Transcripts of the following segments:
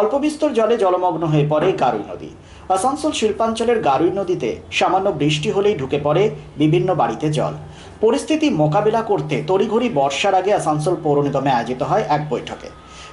অল্প বিস্তর জলে জলমগ্ন হয়ে পড়ে গারুই নদী। আসানসোল শিল্পাঞ্চলের গারুই নদীতে সামান্য বৃষ্টি হলেই ঢুকে পড়ে বিভিন্ন বাড়িতে জল। পরিস্থিতি মোকাবিলা করতে তড়িঘড়ি বর্ষার আগে আসানসোল পৌর নিগমে আয়োজিত হয় এক বৈঠকে।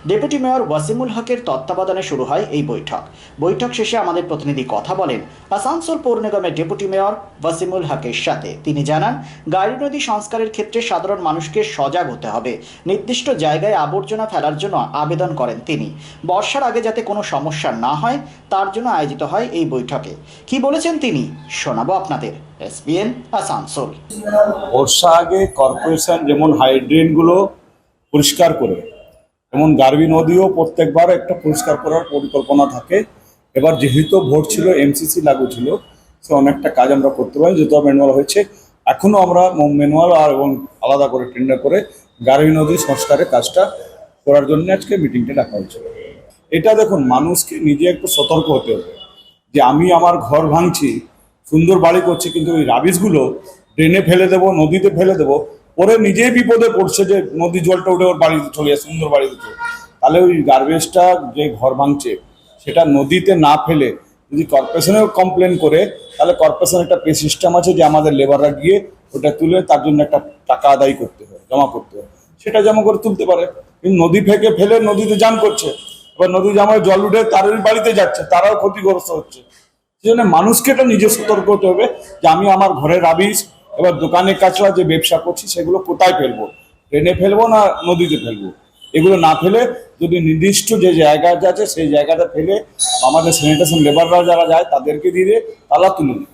ডেপুটি মেয়র ওয়াসিমুল হকের তত্ত্বাবধানে শুরু হয় এই বৈঠক। বৈঠক শেষে আমাদের প্রতিনিধি কথা বলেন আসানসোল পৌর নিগমের ডেপুটি মেয়র ওয়াসিমুল হকের সাথে। তিনি জানান, গাড়ি নদী সংস্কারের ক্ষেত্রে সাধারণ মানুষকে সজাগ হতে হবে। নির্দিষ্ট জায়গায় আবর্জনা ফেলার জন্য আবেদন করেন তিনি। বর্ষার আগে যাতে কোনো সমস্যা না হয়, তার জন্য আয়োজিত হয় এই বৈঠকে। কি বলেছেন তিনি? শোনাবো আপনাদের। এসবিএন আসানসোল। বর্ষা আগে কর্পোরেশন যেমন হাইড্রেনগুলো পরিষ্কার করে যেমন গার্বি নদীও প্রত্যেকবার একটা পরিষ্কার করার পরিকল্পনা থাকে। এবার যেহেতু ভোট ছিল এমসিসি লাগু ছিল, সে অনেকটা কাজ আমরা করতে পারি, যেহেতু ম্যানুয়াল হয়েছে। এখনও আমরা ম্যানুয়াল আর এবং আলাদা করে টেন্ডার করে গার্বি নদী সংস্কারের কাজটা করার জন্য আজকে মিটিংটা ডাকা হয়েছে। এটা দেখুন, মানুষকে নিজে একটু সতর্ক হতে হবে যে আমি আমার ঘর ভাঙছি, সুন্দর বাড়ি করছি, কিন্তু ওই রাবিশগুলো ড্রেনে ফেলে দেবো, নদীতে ফেলে দেবো পরে নিজেই বিপদে পড়ছে যে নদী জলটা উঠে ওর বাড়িতে চলে যায় সুন্দর বাড়িতে চলে তাহলে ওই গার্বেজটা যে ঘর ভাঙছে, সেটা নদীতে না ফেলে যদি কর্পোরেশনেও কমপ্লেন করে, তাহলে কর্পোরেশন একটা পে সিস্টেম আছে যে আমাদের লেবাররা গিয়ে ওটা তুলে তার জন্য একটা টাকা আদায় করতে হয়, জমা করতে হয়। সেটা জমা করে তুলতে পারে, কিন্তু নদী থেকে ফেলে নদীতে জাম করছে। এবার নদী জামায় জল উঠে তারই বাড়িতে যাচ্ছে, তারাও ক্ষতিগ্রস্ত হচ্ছে। সেই জন্য মানুষকে এটা নিজে সতর্ক হতে হবে যে আমি আমার ঘরের রাবিশ এবার দোকানের কাছরা যে ব্যবসা করছি সেগুলো কোথায় ফেলব? ট্রেনে ফেলব না নদীতে ফেলব? এগুলো না ফেলে যদি নির্দিষ্ট যে জায়গা আছে সেই জায়গাটা ফেলে আমাদের স্যানিটেশন লেবাররা যারা যায় তাদেরকে দিয়ে তালা তুলে নেবে।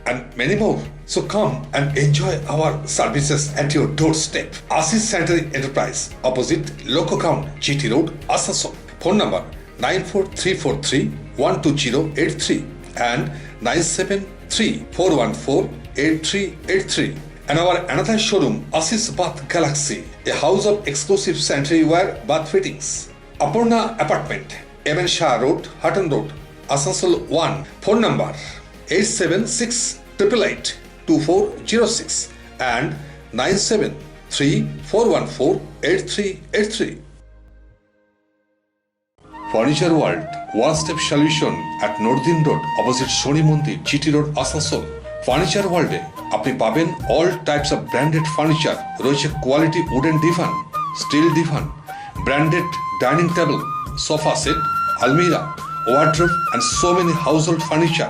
and many more. So come and enjoy our services at your doorstep. Asis Sanitary Enterprise, opposite Loco Ground, GT Road, Asansol. Phone number 94343 12083 and 973 8383. And our another showroom, Asis Bath Galaxy, a house of exclusive sanitary ware bath fittings. Apurna Apartment, MN Shah Road, Hutton Road, Asansol 1. Phone number 8768888406 and 9734148383 Furniture World, One Step Solution at Nordin Road, opposite Sony Mundi GT Road, Asansol. Furniture World আপনি পাবেন all types of branded furniture রয়েছে quality wooden divan steel divan branded dining table sofa set আলমিরা wardrobe and so many household furniture